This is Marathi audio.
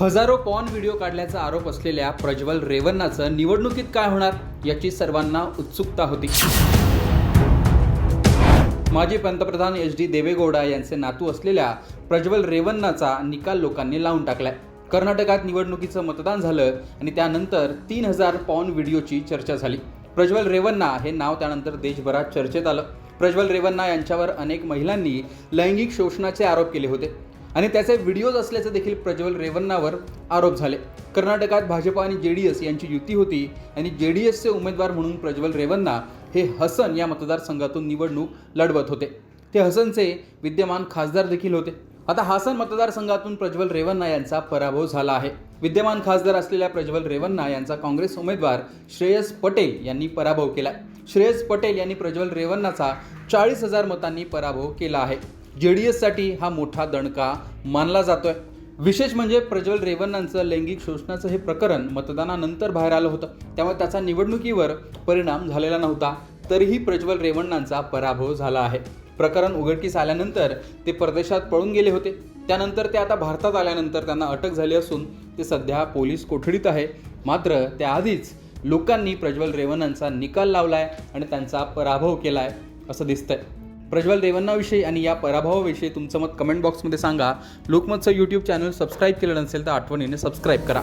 हजारो पॉन व्हिडिओ काढल्याचा आरोप असलेल्या प्रज्वल रेवन्नाचं निवडणुकीत काय होणार याची सर्वांना उत्सुकता होती. माजी पंतप्रधान एच डी देवेगौडा यांचे नातू असलेल्या प्रज्वल रेवन्नाचा निकाल लोकांनी लावून टाकलाय. कर्नाटकात निवडणुकीचं मतदान झालं आणि त्यानंतर तीन हजार पॉन व्हिडिओची चर्चा झाली. प्रज्वल रेवन्ना हे नाव त्यानंतर देशभरात चर्चेत आलं. प्रज्वल रेवन्ना यांच्यावर अनेक महिलांनी लैंगिक शोषणाचे आरोप केले होते. आणि त्याचे व्हिडिओज असल्याचे देखील प्रज्वल रेवन्नावर आरोप झाले. कर्नाटकात भाजप आणि जे डी एस यांची युती होती आणि जे डी एसचे उमेदवार म्हणून प्रज्वल रेवन्ना हे हसन या मतदारसंघातून निवडणूक लढवत होते. ते हसनचे विद्यमान खासदार देखील होते. आता हासन मतदारसंघातून प्रज्वल रेवन्ना यांचा पराभव झाला आहे. विद्यमान खासदार असलेल्या प्रज्वल रेवन्ना यांचा काँग्रेस उमेदवार श्रेयस पटेल यांनी पराभव केला. श्रेयस पटेल यांनी प्रज्वल रेवन्नाचा चाळीस हजार मतांनी पराभव केला आहे. जे डी एससाठी हा मोठा दणका मानला जातोय. विशेष म्हणजे प्रज्वल रेवन्नांचं लैंगिक शोषणाचं हे प्रकरण मतदानानंतर बाहेर आलं होतं. त्यामुळे त्याचा निवडणुकीवर परिणाम झालेला नव्हता. तरीही प्रज्वल रेवण्णांचा पराभव झाला आहे. प्रकरण उघडकीस आल्यानंतर ते परदेशात पळून गेले होते. त्यानंतर ते आता भारतात आल्यानंतर त्यांना अटक झाली असून ते सध्या पोलीस कोठडीत आहे. मात्र त्याआधीच लोकांनी प्रज्वल रेवण्णांचा निकाल लावला आहे आणि त्यांचा पराभव केला आहे असं दिसतंय. प्रज्वल रेवन्नाविषयी आणि या पराभवाविषयी तुमचं मत कमेंट बॉक्समध्ये सांगा. लोकमतचं यूट्यूब चॅनल सबस्क्राईब केलं नसेल तर आठवणीने सबस्क्राईब करा.